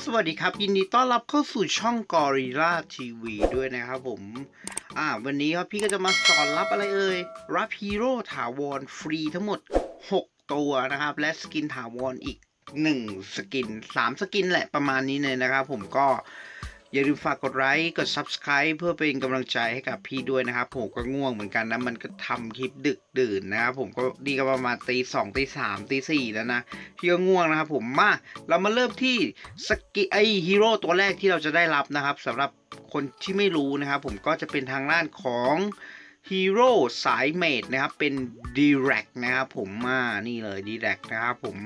สวัสดีครับยินดีต้อนรับเข้าสู่ช่อง Gorilla TV ด้วยนะครับผม อ่า วันนี้ครับพี่ก็จะมาสอนรับอะไรเอ่ย รับฮีโร่ถาวรฟรีทั้งหมด 6 ตัวนะครับ และสกินถาวรอีก 1 สกิน 3 สกินแหละประมาณนี้เลยนะครับผมก็ อย่าลืมฝากกดไลค์กด Subscribe เพื่อเป็นกำลังใจให้กับพี่ด้วยนะครับ ผมก็ง่วงเหมือนกันนะ มันก็ทำคลิปดึกดื่นนะครับผมก็ดีก็ประมาณตีสองตีสามตีสี่แล้วนะพี่ก็ง่วงนะครับผมมาเรามาเริ่มที่สกิไอฮีโร่ตัวแรกที่เราจะได้รับนะครับสำหรับคนที่ไม่รู้นะครับผมก็จะเป็นทางด้านของฮีโร่สายเมดนะครับเป็นดีแร็กนะครับผมมานี่เลยดีแร็กนะครับผม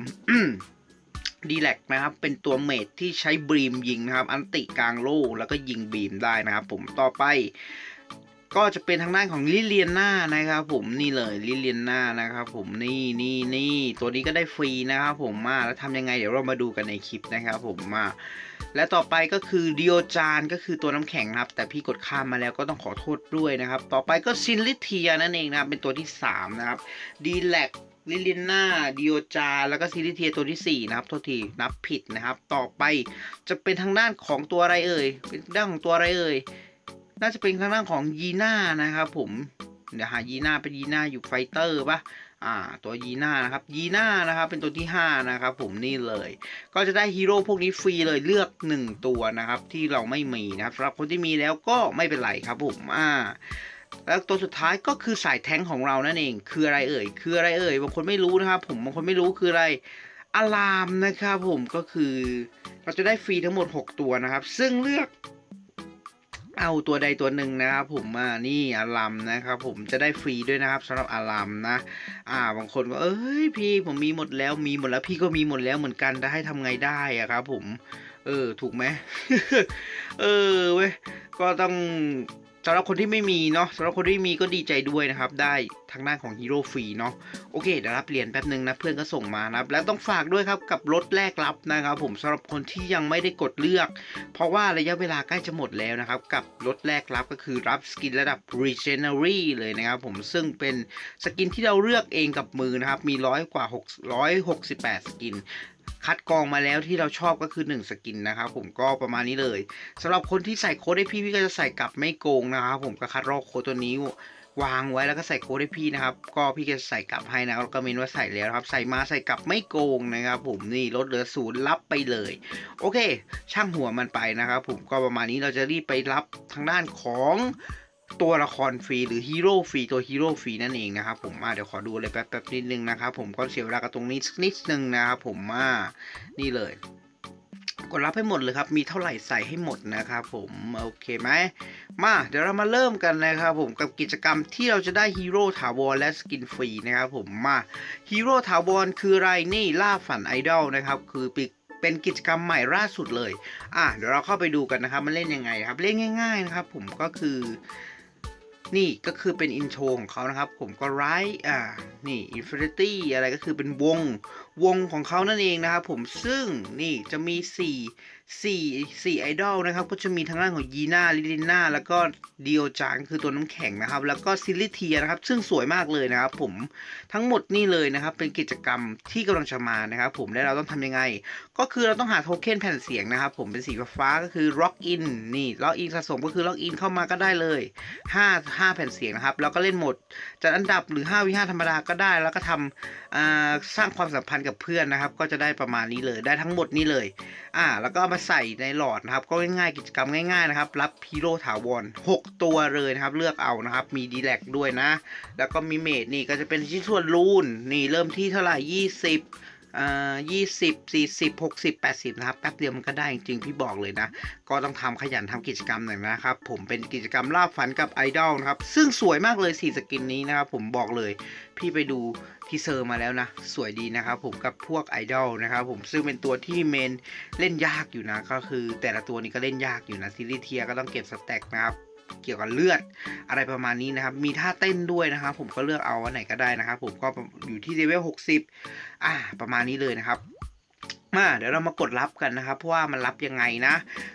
ดีแลกนะครับ เป็นตัวเมดที่ใช้บีมยิงนะครับ อันติกลางโล่แล้วก็ยิงบีมได้นะครับ ผมต่อไป ก็จะเป็นทางด้านของลิเลียนานะครับ ผมนี่เลยลิเลียนานะครับผมนี่นี่นี่ตัวนี้ก็ได้ฟรีนะครับผมมาแล้วทำยังไงเดี๋ยวเรามาดูกันในคลิปนะครับผมมาและต่อไปก็คือดิโอจานก็คือตัวน้ำแข็งครับ แต่พี่กดข้ามมาแล้วก็ต้องขอโทษด้วยนะครับ ต่อไปก็ซินลิเทียนั่นเองนะครับเป็นตัวที่ 3 นะครับดีแลก ลิลินนาดิโอจา แล้วก็ซิลิเทียตัวที่ 4 นะครับโทษทีนับผิดนะครับ ต่อไปจะเป็นทางด้านของตัวอะไรเอ่ย เป็นด้านของตัวอะไรเอ่ย น่าจะเป็นทางด้านของยีน่านะครับผม เดี๋ยวหายีน่าเป็นยีน่าอยู่ไฟเตอร์ปะอ่า ตัวยีน่านะครับ ยีน่านะครับ เป็นตัวที่ 5 นะครับผมนี่เลย ก็จะได้ฮีโร่พวกนี้ฟรีเลยเลือก 1 ตัวนะครับ ที่เราไม่มีนะครับสำหรับคนที่มีแล้วก็ไม่เป็นไรครับผม อ่า แล้วตัวสุดท้ายก็คือสายแท้งของเรานั่นเอง คืออะไรเอ่ย คืออะไรเอ่ย บางคนไม่รู้นะครับผม บางคนไม่รู้คืออะไรอะลามนะครับผม ก็คือเราจะได้ฟรีทั้งหมด 6 ตัวนะครับ ซึ่งเลือกเอาตัวใดตัวหนึ่งนะครับผมอ่านี่อารัมนะครับผมจะได้ฟรีด้วยนะครับสำหรับอารัมนะ อ่าบางคนก็เอ้ยพี่ผมมีหมดแล้วมีหมดแล้วพี่ก็มีหมดแล้วเหมือนกันจะให้ทำไงได้อะครับผม เออถูกไหมเออเว้ยก็ต้อง สำหรับคนที่ไม่มีเนาะสำหรับคนที่มีก็ดีใจด้วยนะครับ ได้ทางด้านของฮีโร่ฟรีเนาะโอเคเดี๋ยวรับเหรียญแป๊บนึงนะเพื่อนก็ส่งมานะครับ แล้วต้องฝากด้วยครับกับรถแรกรับนะครับ ผมสำหรับคนที่ยังไม่ได้กดเลือก เพราะว่าระยะเวลาใกล้จะหมดแล้วนะครับ กับรถแรกรับก็คือรับสกินระดับ Regenery เลยนะครับผมซึ่งเป็นสกินที่เราเลือกเองกับมือนะครับ มีร้อยกว่า 668 สกินคัดกรองมาแล้วที่เราชอบก็คือ 1 สกินนะครับผมก็ประมาณนี้เลยสำหรับคนที่ใส่โค้ดให้พี่พี่ก็จะใส่กลับไม่โกงนะครับผมก็คัดลอกโค้ดตัวนี้ วางไว้แล้วก็ใส่โค้ดให้พี่นะครับ ก็พี่จะใส่กลับให้นะแล้วก็เมนว่าใส่แล้วครับ ใส่มาใส่กลับไม่โกงนะครับ ผมนี่ลดเหลือศูนย์รับไปเลย โอเค ช่างหัวมันไปนะครับ ผมก็ประมาณนี้เราจะรีบไปรับทางด้านของตัวละครฟรีหรือฮีโร่ฟรีตัวฮีโร่ฟรีนั่นเองนะครับผมมาเดี๋ยวขอดูเลยแป๊บๆนิดนึงนะครับผมก็เสียเวลากับตรงนี้สักนิดนึงนะครับผมมานี่เลย กดรับให้หมดเลยครับ มีเท่าไหร่ใส่ให้หมดนะครับผมโอเคไหมมาเดี๋ยวเรามาเริ่มกันนะครับผมกับกิจกรรมที่เราจะได้ฮีโร่ถาวรและสกินฟรีนะครับผมมาฮีโร่ถาวรคืออะไรนี่ล่าฝันไอดอลนะครับคือปิเป็นกิจกรรมใหม่ล่าสุดเลย อะเดี๋ยวเราเข้าไปดูกันนะครับ มันเล่นยังไงครับ เล่นง่าย ๆ นะครับ ผมก็คือ นี่ก็คือเป็นอินโทรของเขานะครับ ผมก็ไรอ่า นี่ Infinity อะไรก็คือเป็นวงวงของเขานั่นเองนะครับผมซึ่งนี่จะมี 4 4 4ไอดอลนะครับก็จะมีทางด้านของยีน่าลิลิน่าแล้วก็ดิโอจางคือตัวน้ำแข็งนะครับ แล้วก็ซิลิเทียนะครับ ซึ่งสวยมากเลยนะครับ ผมทั้งหมดนี่เลยนะครับ เป็นกิจกรรมที่กำลังจะมานะครับ ผมและเราต้องทำยังไง ก็คือเราต้องหาโทเค็นแผ่นเสียงนะครับ ผมเป็นสีฟ้าก็คือ Lock In นี่ Lock In สะสมก็คือ Lock In เข้ามาก็ได้เลย5 5แผ่นเสียงนะครับแล้วก็เล่นหมดจัดอันดับหรือ5วิ5ธรรมดาก็ได้ แล้วก็ทำสร้างความสัมพันธ์กับเพื่อนนะครับ ก็จะได้ประมาณนี้เลยได้ทั้งหมดนี้เลยอ่าแล้วก็เอามาใส่ในหลอดนะครับ ก็ง่ายๆกิจกรรมง่ายๆนะครับ รับฮีโร่ถาวร6 ตัวเลยนะครับ เลือกเอานะครับ มีดีแลกด้วยนะ แล้วก็มีเมดนี่ก็จะเป็นชิ้นส่วนรูนนี่เริ่มที่เท่าไหร่20 อ่ายี่สิบสี่สิบหกสิบแปดสิบนะครับแป๊บเดียวมันก็ได้จริงๆพี่บอกเลยนะ ก็ต้องทำขยันทำกิจกรรมหน่อยนะครับ ผมเป็นกิจกรรมล่าฝันกับไอดอลนะครับ ซึ่งสวยมากเลยสีสกินนี้นะครับผมบอกเลย พี่ไปดูทีเซอร์มาแล้วนะ สวยดีนะครับผมกับพวกไอดอลนะครับผมซึ่งเป็นตัวที่เมนเล่นยากอยู่นะ ก็คือแต่ละตัวนี้ก็เล่นยากอยู่นะซิลิเทียก็ต้องเก็บสแต็กนะครับ เกี่ยวกับเลือดอะไรประมาณนี้นะครับ มีท่าเต้นด้วยนะครับ ผมก็เลือกเอาอันไหนก็ได้นะครับ ผมก็อยู่ที่เลเวล60 อ่า ประมาณนี้เลยนะครับมาเดี๋ยวเรามากดรับกันนะครับเพราะว่ามันรับยังไงนะ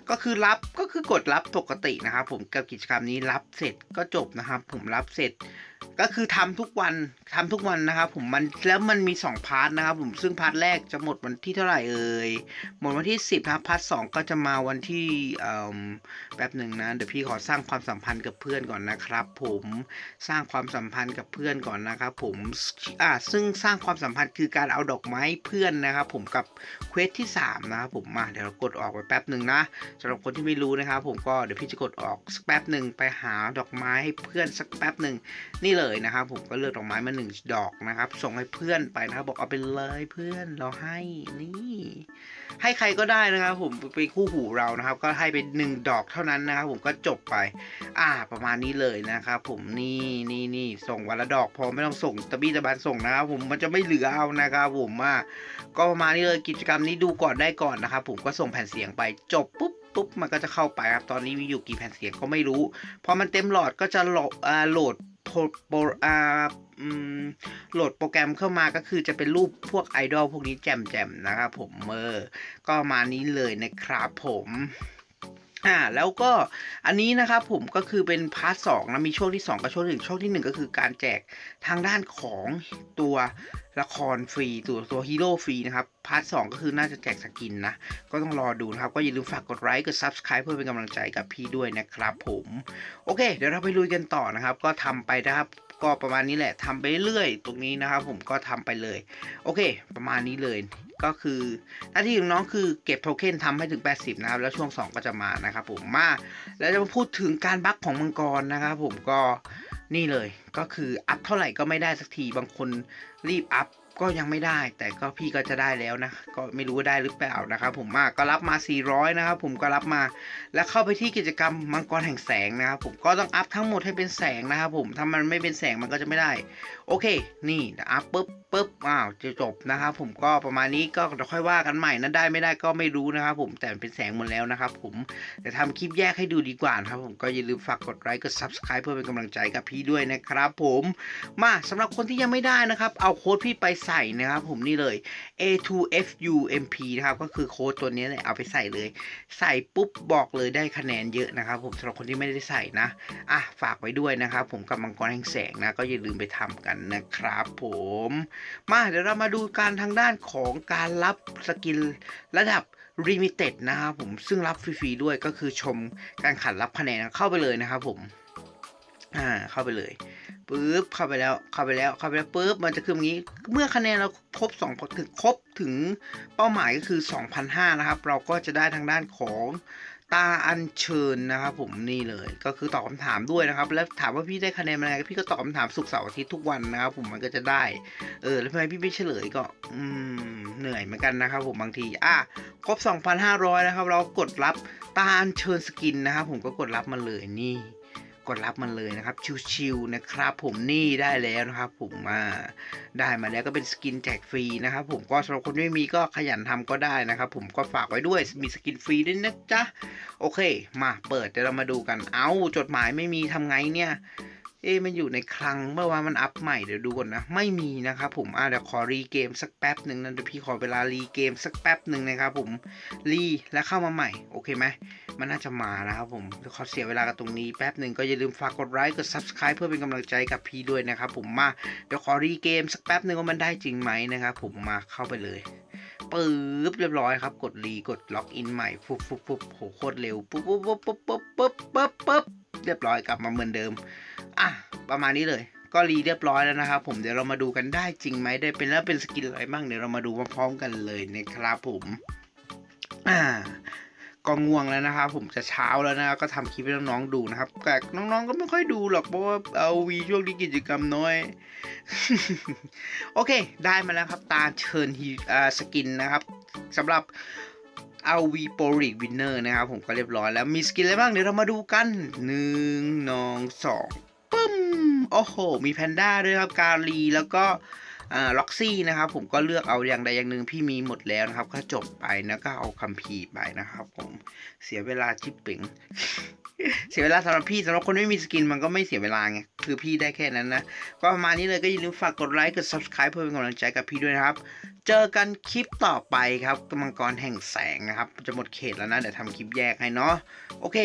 ก็คือรับก็คือกดรับปกตินะครับ ผมกับกิจกรรมนี้รับเสร็จก็จบนะครับ ผมรับเสร็จ ก็คือทำทุกวันทำทุกวันนะครับผมมันแล้วมันมี 2 พาร์ทนะครับผมซึ่งพาร์ทแรกจะหมดวันที่เท่าไหร่เอ่ยหมดวันที่ 10นะพาร์ทสก็จะมาวันที่อ่อแป๊บหนึ่งนะเดี๋ยวพี่ขอสร้างความสัมพันธ์กับเพื่อนก่อนนะครับ ผมสร้างความสัมพันธ์กับเพื่อนก่อนนะครับผมอ่าซึ่งสร้างความสัมพันธ์คือการเอาดอกไม้เพื่อนนะครับ ผมกับเควสที่3นะครับผมมาเดี๋ยวเรากดออกไปแป๊บหนึ่งนะสำหรับคนที่ไม่รู้นะครับ ผมก็เดี๋ยวพี่จะกดออกสักแป๊บหนึ่งไปหาดอกไม้ให้เพื่อนสักแป๊บหนึ่งนี่เลยนะครับ ผมก็เลือกดอกไม้มาหนึ่งดอกนะครับ ส่งให้เพื่อนไปนะครับ บอกเอาไปเลยเพื่อนเราให้นี่ให้ใครก็ได้นะครับ ผมไปคู่หูเรานะครับ ก็ให้ไปหนึ่งดอกเท่านั้นนะครับ ผมก็จบไป อ่าประมาณนี้เลยนะครับ ผมนี่นี่นี่ส่งวันละดอกพอไม่ต้องส่งตะบี้ตะบานส่งนะครับ ผมมันจะไม่เหลือเอานะครับ ผมอะก็ประมาณนี้เลยกิจกรรมนี้ดูก่อนได้ก่อนนะครับ ผมก็ส่งแผ่นเสียงไปจบปุ๊บปุ๊บมันก็จะเข้าไปครับ ตอนนี้มีอยู่กี่แผ่นเสียงก็ไม่รู้ พอมันเต็มหลอดก็จะโหลด โหลดโปรอ่าโหลดโปรแกรมเข้ามาก็คือจะเป็นรูปพวกไอดอลพวกนี้แจมๆนะครับผมเออก็มานี้เลยนะครับผมอ่าแล้วก็อันนี้นะครับผมก็คือเป็นพาร์ทสองนะมีช่วงที่ 2 กับช่วงที่หนึ่งช่วงที่หนึ่งก็คือการแจกทางด้านของตัว ละครฟรีตัวตัวฮีโร่ฟรีนะครับ พาร์ทสองก็คือน่าจะแจกสกินนะ ก็ต้องรอดูนะครับ ก็อย่าลืมฝากกดไลค์กด Subscribe เพื่อเป็นกำลังใจกับพี่ด้วยนะครับผม โอเค เดี๋ยวเราไปลุยกันต่อนะครับ ก็ทำไปนะครับก็ประมาณนี้แหละทำไปเรื่อยตรงนี้นะครับผมก็ทำไปเลย โอเค ประมาณนี้เลยก็คือ หน้าที่ของน้องคือเก็บโทเค็นทำให้ถึง 80 นะครับ แล้วช่วง 2 ก็จะมานะครับผมมาแล้วจะมาพูดถึงการบั๊กของมังกรนะครับผมก็ นี่เลยก็คืออัพเท่าไหร่ก็ไม่ได้สักทีบางคนรีบอัพ ก็ยังไม่ได้ แต่ก็พี่ก็จะได้แล้วนะ ก็ไม่รู้ว่าได้หรือเปล่านะครับผมมาก็รับมา 400 นะครับผมก็รับมา แล้วเข้าไปที่กิจกรรมมังกรแห่งแสงนะครับผมก็ต้องอัพทั้งหมดให้เป็นแสงนะครับผมถ้ามันไม่เป็นแสงมันก็จะไม่ได้ โอเค นี่อัพปุ๊บปุ๊บอ้าวจะจบนะครับผมก็ประมาณนี้ก็เดี๋ยวค่อยว่ากันใหม่นะได้ไม่ได้ก็ไม่รู้นะครับผมแต่เป็นแสงหมดแล้วนะครับผมเดี๋ยวทำคลิปแยกให้ดูดีกว่านะครับผมก็อย่าลืมฝากกดไลค์กด Subscribe เพื่อเป็นกำลังใจกับพี่ด้วยนะครับผมมาสำหรับคนที่ยังไม่ได้นะครับเอาโค้ดพี่ไปใส่นะครับผมนี่เลย A2FUMP นะครับก็คือโค้ดตัวนี้เลยเอาไปใส่เลย ใส่ปุ๊บบอกเลยได้คะแนนเยอะนะครับผมสำหรับคนที่ไม่ได้ใส่นะอะฝากไว้ด้วยนะครับผมกับมังกรแห่งแสงนะก็อย่าลืมไปทำกันนะครับผมมาเดี๋ยวเรามาดูการทางด้านของการรับสกินระดับ Limited นะครับผมซึ่งรับฟรีๆด้วยก็คือชมการขันรับคะแนนเข้าไปเลยนะครับผม อ่าเข้าไปเลยปุ๊บเข้าไปแล้วเข้าไปแล้วเข้าไปแล้วปุ๊บมันจะขึ้นอย่างนี้ เมื่อคะแนนเราครบ2ถึงครบถึงเป้าหมายก็คือ2,005นะครับ เราก็จะได้ทางด้านของตาอัญเชิญนะครับผมนี่เลยก็คือตอบคำถามด้วยนะครับ แล้วถามว่าพี่ได้คะแนนมาอะไรพี่ก็ตอบคำถามสุกเสาร์อาทิตย์ทุกวันนะครับผมมันก็จะได้ เออแล้วทำไมพี่ไม่เฉลยก็อืมเหนื่อยเหมือนกันนะครับผมบางทีอะครบ 2,500 นะครับ เรากดรับตาอัญเชิญสกินนะครับผมก็กดรับมาเลยนี่ กดรับมันเลยนะครับ ชิวๆนะครับผมนี่ได้แล้วนะครับผมมาได้มาแล้วก็เป็นสกินแจกฟรีนะครับผมก็สำหรับคนไม่มีก็ขยันทำก็ได้นะครับผมก็ฝากไว้ด้วยมีสกินฟรีด้วยนะจ๊ะโอเค มาเปิดเดี๋ยวเรามาดูกันเอาจดหมายไม่มีทำไงเนี่ย เอมันอยู่ในคลังเมื่อวานมันอัพใหม่เดี๋ยวดูก่อนนะ ไม่มีนะครับผมอะเดี๋ยวขอรีเกมสักแป๊บหนึ่งนะเดี๋ยวพี่ขอเวลารีเกมสักแป๊บหนึ่งนะครับผมรีแล้วเข้ามาใหม่โอเคไหมมันน่าจะมานะครับผมเดี๋ยวขอเสียเวลากับตรงนี้แป๊บหนึ่งก็อย่าลืมฝากกดไลค์กด subscribe เพื่อเป็นกำลังใจกับพี่ด้วยนะครับผมมาเดี๋ยวขอรีเกมสักแป๊บหนึ่งว่ามันได้จริงไหมนะครับผมมาเข้าไปเลยปึ๊บเรียบร้อยครับกดรีกดล็อกอินใหม่ปุ๊บปุ๊บปุ๊บโหโคตรเร็วปุ๊บปุ๊บปุ๊บปุ๊บปุ๊บปุ๊บปุ๊บเรียบร้อยกลับมาเหมือนเดิม ประมาณนี้เลย ก็รีเรียบร้อยแล้วนะครับผมเดี๋ยวเรามาดูกันได้จริงไหมได้เป็นแล้วเป็นสกินอะไรบ้างเดี๋ยวเรามาดูพร้อมๆกันเลยนะครับผมอ่าก็ง่วงแล้วนะครับผมจะเช้าแล้วนะก็ทำคลิปให้น้องๆดูนะครับแต่น้องๆก็ไม่ค่อยดูหรอกเพราะว่าเอาวีช่วงนี้กิจกรรมน้อย โอเค ได้มาแล้วครับตาเชิญฮีอ่าสกินนะครับสำหรับเอาวีโปริกวินเนอร์นะครับผมก็เรียบร้อยแล้วมีสกินอะไรบ้างเดี๋ยวเรามาดูกันหนึ่งนองสอง โอ้โห มีแพนด้าด้วยครับ กาลีแล้วก็ล็อกซี่นะครับ ผมก็เลือกเอาอย่างใดอย่างหนึ่งพี่มีหมดแล้วนะครับ ก็จบไปแล้วก็เอาคัมภีร์ไปนะครับ ผมเสียเวลาชิปปิงเสียเวลาสำหรับพี่สำหรับคนไม่มีสกินมันก็ไม่เสียเวลาไงคือพี่ได้แค่นั้นนะก็ประมาณนี้เลยก็อย่าลืมฝากกดไลค์กด subscribe เพื่อเป็นกำลังใจกับพี่ด้วยนะครับ เจอกันคลิปต่อไปครับกำมังกรแห่งแสงนะครับ จะหมดเขตแล้วนะเดี๋ยวทำคลิปแยกให้เนาะโอเค